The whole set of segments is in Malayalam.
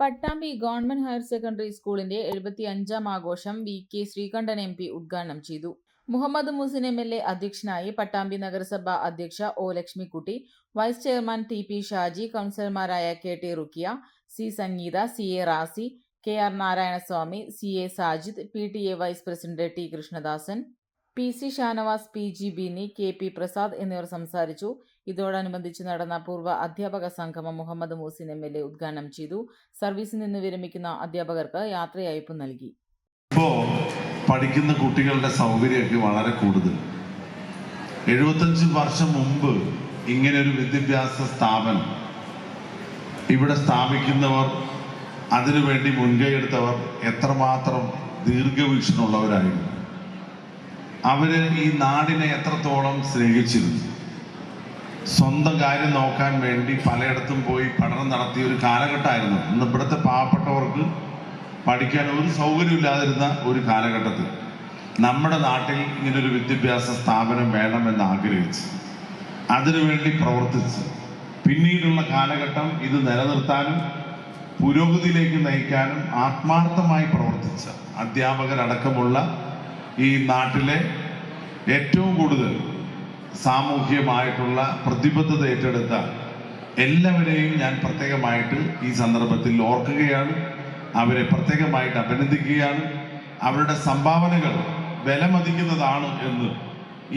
പട്ടാമ്പി ഗവൺമെന്റ് ഹയർ സെക്കൻഡറി സ്കൂളിന്റെ എഴുപത്തി അഞ്ചാം ആഘോഷം V K Sreekandan M P ഉദ്ഘാടനം ചെയ്തു. Muhammad Musin M L A അധ്യക്ഷനായി പട്ടാമ്പി നഗരസഭ അധ്യക്ഷ O Lakshmikutty vice chairman T P Shaji കൗൺസിലർമാരായ K T Rukkiya C Sangeetha C A Razi K R Narayanaswamy C A Sajid P T A vice president T Krishnadasan P C Shanavas P G Bini K P Prasad എന്നിവർ സംസാരിച്ചു. ഇതോടനുബന്ധിച്ച് നടന്ന പൂർവ അധ്യാപക സംഗമം Muhammad Musin M L A ഉദ്ഘാടനം ചെയ്തു. സർവീസിൽ നിന്ന് വിരമിക്കുന്ന അധ്യാപകർക്ക് യാത്രയയപ്പ് നൽകി. ഇപ്പോ പഠിക്കുന്ന കുട്ടികളുടെ സൗകര്യമൊക്കെ വളരെ കൂടുതൽ. എഴുപത്തഞ്ച് വർഷം മുമ്പ് ഇങ്ങനെ ഒരു വിദ്യാഭ്യാസ സ്ഥാപനം ഇവിടെ സ്ഥാപിക്കുന്നവർ അതിനുവേണ്ടി മുൻകൈ എടുത്തവർ എത്രമാത്രം ദീർഘവീക്ഷണമുള്ളവരായിരുന്നു. അവർ ഈ നാടിനെ എത്രത്തോളം സ്നേഹിച്ചിരുന്നു? സ്വന്തം കാര്യം നോക്കാൻ വേണ്ടി പലയിടത്തും പോയി പഠനം നടത്തിയ ഒരു കാലഘട്ടമായിരുന്നു. ഇന്ന് ഇവിടുത്തെ പാവപ്പെട്ടവർക്ക് പഠിക്കാൻ ഒരു സൗകര്യമില്ലാതിരുന്ന ഒരു കാലഘട്ടത്തിൽ നമ്മുടെ നാട്ടിൽ ഇങ്ങനൊരു വിദ്യാഭ്യാസ സ്ഥാപനം വേണമെന്ന് ആഗ്രഹിച്ച് അതിനുവേണ്ടി പ്രവർത്തിച്ച് പിന്നീടുള്ള കാലഘട്ടം ഇത് നിലനിർത്താനും പുരോഗതിയിലേക്ക് നയിക്കാനും ആത്മാർത്ഥമായി പ്രവർത്തിച്ച അധ്യാപകരടക്കമുള്ള ഈ നാട്ടിലെ ഏറ്റവും കൂടുതൽ സാമൂഹ്യമായിട്ടുള്ള പ്രതിബദ്ധത ഏറ്റെടുത്ത എല്ലാവരെയും ഞാൻ പ്രത്യേകമായിട്ട് ഈ സന്ദർഭത്തിൽ ഓർക്കുകയാണ്. അവരെ പ്രത്യേകമായിട്ട് അഭിനന്ദിക്കുകയാണ്. അവരുടെ സംഭാവനകൾ വിലമതിക്കുന്നതാണ് എന്ന്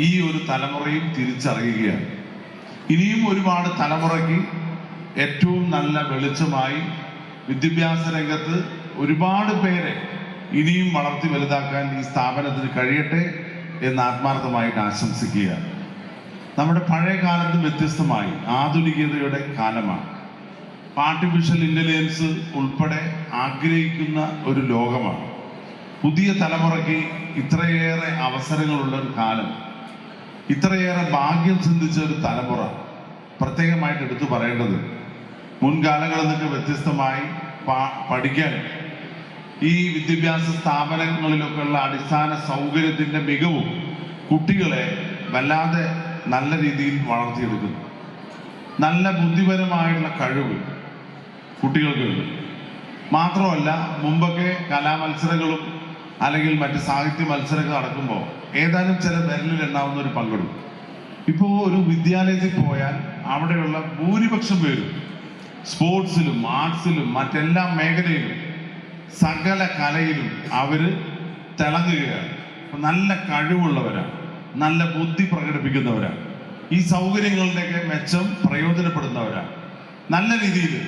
ഈ ഒരു തലമുറയും തിരിച്ചറിയുകയാണ്. ഇനിയും ഒരുപാട് തലമുറയ്ക്ക് ഏറ്റവും നല്ല വെളിച്ചമായി വിദ്യാഭ്യാസ രംഗത്ത് ഒരുപാട് പേരെ ഇനിയും വളർത്തി വലുതാക്കാൻ ഈ സ്ഥാപനത്തിന് കഴിയട്ടെ എന്ന് ആത്മാർത്ഥമായിട്ട് ആശംസിക്കുകയാണ്. നമ്മുടെ പഴയ കാലത്ത് വ്യത്യസ്തമായി ആധുനികതയുടെ കാലമാണ്. ആർട്ടിഫിഷ്യൽ ഇന്റലിജൻസ് ഉൾപ്പെടെ ആഗ്രഹിക്കുന്ന ഒരു ലോകമാണ്. പുതിയ തലമുറയ്ക്ക് ഇത്രയേറെ അവസരങ്ങളുള്ള ഒരു കാലം. ഇത്രയേറെ ഭാഗ്യം ചിന്തിച്ച ഒരു തലമുറ. പ്രത്യേകമായിട്ട് എടുത്തു പറയേണ്ടത് മുൻകാലങ്ങളിൽ നിന്നൊക്കെ വ്യത്യസ്തമായി പഠിക്കാൻ ഈ വിദ്യാഭ്യാസ സ്ഥാപനങ്ങളിലൊക്കെയുള്ള അടിസ്ഥാന സൗകര്യത്തിന്റെ മികവും കുട്ടികളെ വല്ലാതെ നല്ല രീതിയിൽ വളർത്തിയെടുക്കുന്നു. നല്ല ബുദ്ധിപരമായുള്ള കഴിവ് കുട്ടികൾക്കുണ്ട് മാത്രമല്ല മുമ്പൊക്കെ കലാമത്സരങ്ങളും അല്ലെങ്കിൽ മറ്റ് സാഹിത്യ മത്സരങ്ങൾ നടക്കുമ്പോൾ ഏതാനും ചില വിരലിൽ എണ്ണാവുന്ന ഒരു പങ്കെടുക്കും. ഇപ്പോൾ ഒരു വിദ്യാലയത്തിൽ പോയാൽ അവിടെയുള്ള ഭൂരിപക്ഷം പേരും സ്പോർട്സിലും ആർട്സിലും മറ്റെല്ലാ മേഖലയിലും സകല കലയിലും അവർ തിളങ്ങുകയാണ്. നല്ല കഴിവുള്ളവരാണ്. നല്ല ബുദ്ധി പ്രകടിപ്പിക്കുന്നവരാണ്. ഈ സൗകര്യങ്ങളുടെയൊക്കെ മെച്ചം പ്രയോജനപ്പെടുന്നവരാണ്. നല്ല രീതിയിൽ